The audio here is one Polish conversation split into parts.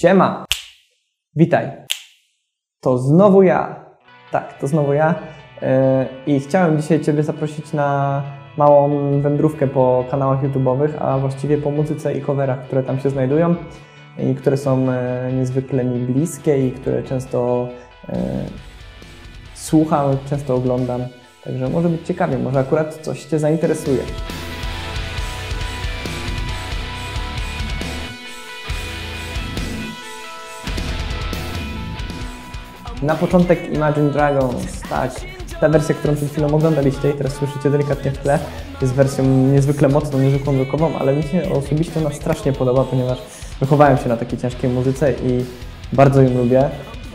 Siema! Witaj! To znowu ja. Tak, to znowu ja. Yy, I chciałem dzisiaj Ciebie zaprosić na małą wędrówkę po kanałach YouTube'owych, a właściwie po muzyce i coverach, które tam się znajdują i które są yy, niezwykle mi bliskie i które często yy, słucham, często oglądam. Także może być ciekawie, może akurat coś Cię zainteresuje. Na początek Imagine Dragons, tak. Ta wersja, którą przed chwilą oglądaliście i teraz słyszycie delikatnie w tle, jest wersją niezwykle mocną, niezwykłą rokową, ale mi się osobiście ona strasznie podoba, ponieważ wychowałem się na takiej ciężkiej muzyce i bardzo ją lubię.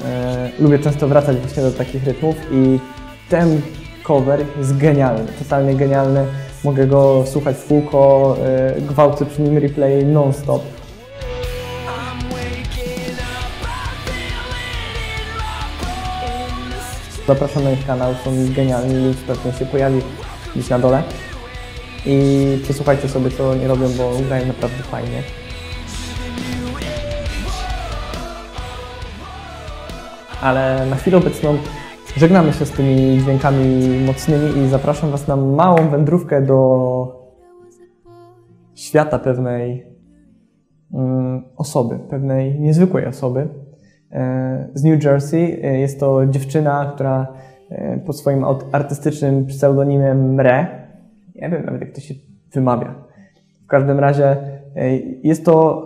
E, lubię często wracać właśnie do takich rytmów i ten cover jest genialny, totalnie genialny. Mogę go słuchać w kółko, e, gwałcę przy nim replay non-stop. Zapraszam na ich kanał, są genialni, link pewnie się pojawi gdzieś na dole. I przesłuchajcie sobie, co oni robią, bo grają naprawdę fajnie. Ale na chwilę obecną żegnamy się z tymi dźwiękami mocnymi i zapraszam Was na małą wędrówkę do świata pewnej mm, osoby, pewnej niezwykłej osoby z New Jersey. E, jest to dziewczyna, która e, pod swoim artystycznym pseudonimem Re, nie wiem nawet jak to się wymawia. W każdym razie jest to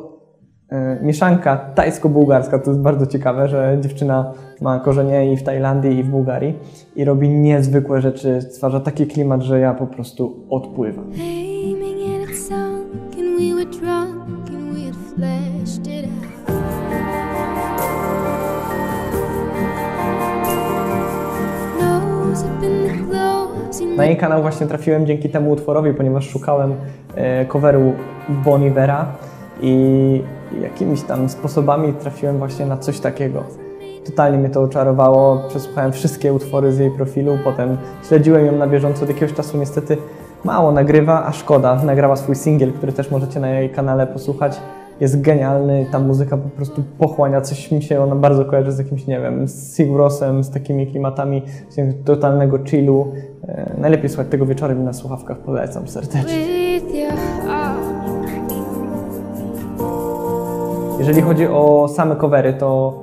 mieszanka tajsko-bułgarska. To jest bardzo ciekawe, że dziewczyna ma korzenie i w Tajlandii, i w Bułgarii i robi niezwykłe rzeczy, stwarza taki klimat, że ja po prostu odpływam. Na jej kanał właśnie trafiłem dzięki temu utworowi, ponieważ szukałem e, coveru Bon Ivera i jakimiś tam sposobami trafiłem właśnie na coś takiego. Totalnie mnie to oczarowało, przesłuchałem wszystkie utwory z jej profilu, potem śledziłem ją na bieżąco, od jakiegoś czasu niestety mało nagrywa, a szkoda. Nagrała swój singiel, który też możecie na jej kanale posłuchać. Jest genialny, ta muzyka po prostu pochłania, coś mi się ona bardzo kojarzy z jakimś, nie wiem, z Sigur Rosem, z takimi klimatami totalnego chillu. E, najlepiej słuchać tego wieczorem na słuchawkach, polecam serdecznie. Jeżeli chodzi o same covery, to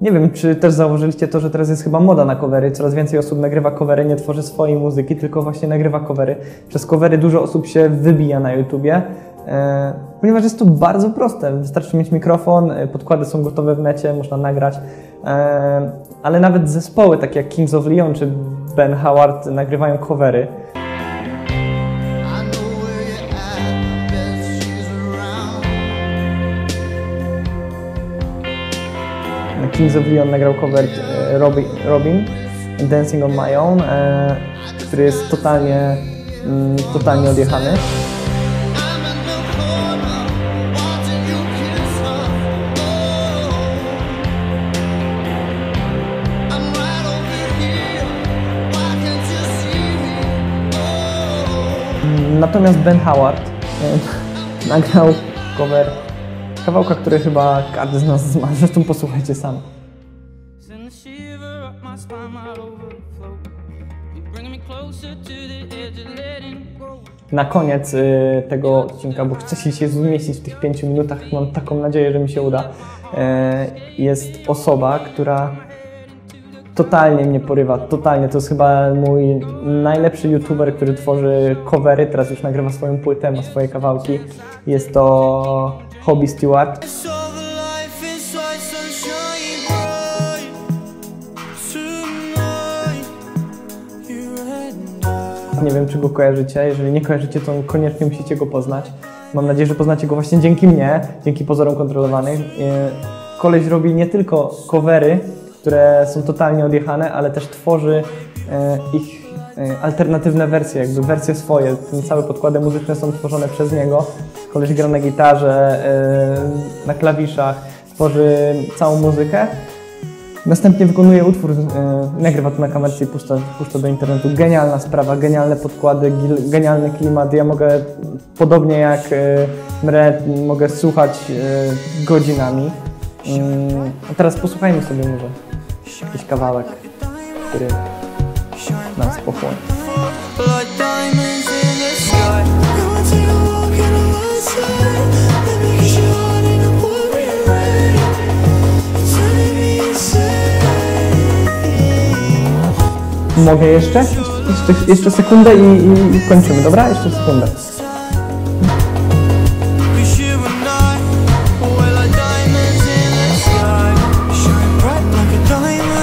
nie wiem, czy też zauważyliście to, że teraz jest chyba moda na covery. Coraz więcej osób nagrywa covery, nie tworzy swojej muzyki, tylko właśnie nagrywa covery. Przez covery dużo osób się wybija na YouTubie, ponieważ jest to bardzo proste. Wystarczy mieć mikrofon, e, podkłady są gotowe w necie, można nagrać. E, ale nawet zespoły takie jak Kings of Leon czy Ben Howard nagrywają covery. Kings of Leon nagrał cover e, Robin, Robin Dancing on My Own, e, który jest totalnie, mm, totalnie odjechany. Natomiast Ben Howard e, nagrał cover kawałka, który chyba każdy z nas zna. Zresztą posłuchajcie sam. Na koniec y, tego odcinka, bo chcę się zmieścić w tych pięciu minutach, mam taką nadzieję, że mi się uda, e, jest osoba, która totalnie mnie porywa, totalnie. To jest chyba mój najlepszy youtuber, który tworzy covery, teraz już nagrywa swoją płytę, ma swoje kawałki. Jest to Hobby Stewart. Nie wiem, czy go kojarzycie. Jeżeli nie kojarzycie, to koniecznie musicie go poznać. Mam nadzieję, że poznacie go właśnie dzięki mnie, dzięki pozorom kontrolowanych. E, Koleś robi nie tylko covery, które są totalnie odjechane, ale też tworzy e, ich e, alternatywne wersje, jakby wersje swoje. Ten całe podkłady muzyczne są tworzone przez niego. Koleś gra na gitarze, e, na klawiszach, tworzy całą muzykę. Następnie wykonuje utwór, nagrywa to na kamerce i puszcza, puszcza do internetu. Genialna sprawa, genialne podkłady, genialny klimat. Ja mogę, podobnie jak Mre, mogę słuchać godzinami. Mm, a teraz posłuchajmy sobie może jakiś kawałek, który nas pochłonie. Mogę jeszcze? Jeszcze, jeszcze sekundę i, i kończymy, dobra? Jeszcze sekundę.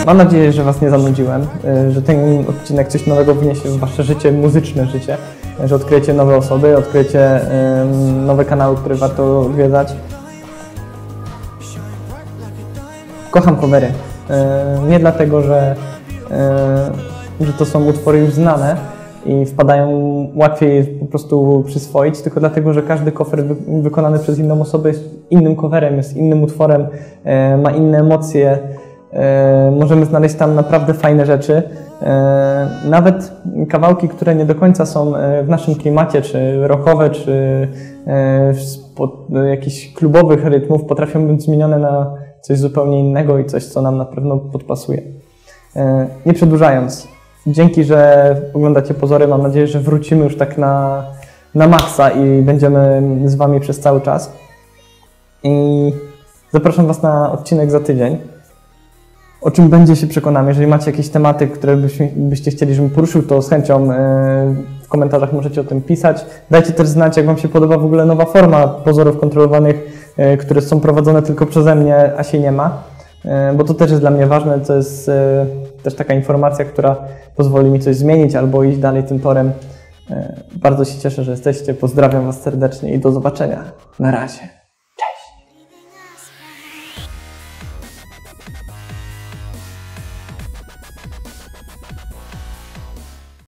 Mam nadzieję, że Was nie zanudziłem, y, że ten odcinek coś nowego wniesie w Wasze życie, muzyczne życie, że odkryjecie nowe osoby, odkryjecie nowe kanały, które warto odwiedzać. Kocham covery. Y, Nie dlatego, że, y, że to są utwory już znane i wpadają łatwiej po prostu przyswoić, tylko dlatego, że każdy cover wy, wykonany przez inną osobę jest innym coverem, jest innym utworem, ma inne emocje. E, możemy znaleźć tam naprawdę fajne rzeczy. E, Nawet kawałki, które nie do końca są e, w naszym klimacie, czy rockowe, czy spod jakichś klubowych rytmów, potrafią być zmienione na coś zupełnie innego i coś, co nam na pewno podpasuje. Nie przedłużając, dzięki, że oglądacie pozory. Mam nadzieję, że wrócimy już tak na, na maksa i będziemy z Wami przez cały czas. I zapraszam Was na odcinek za tydzień o czym będzie się przekonamy. Jeżeli macie jakieś tematy, które byście chcieli, żebym poruszył, to z chęcią e, w komentarzach możecie o tym pisać. Dajcie też znać, jak Wam się podoba w ogóle nowa forma pozorów kontrolowanych, e, które są prowadzone tylko przeze mnie, a się nie ma. E, Bo to też jest dla mnie ważne, to jest też taka informacja, która pozwoli mi coś zmienić albo iść dalej tym torem. Bardzo się cieszę, że jesteście. Pozdrawiam Was serdecznie i do zobaczenia. Na razie.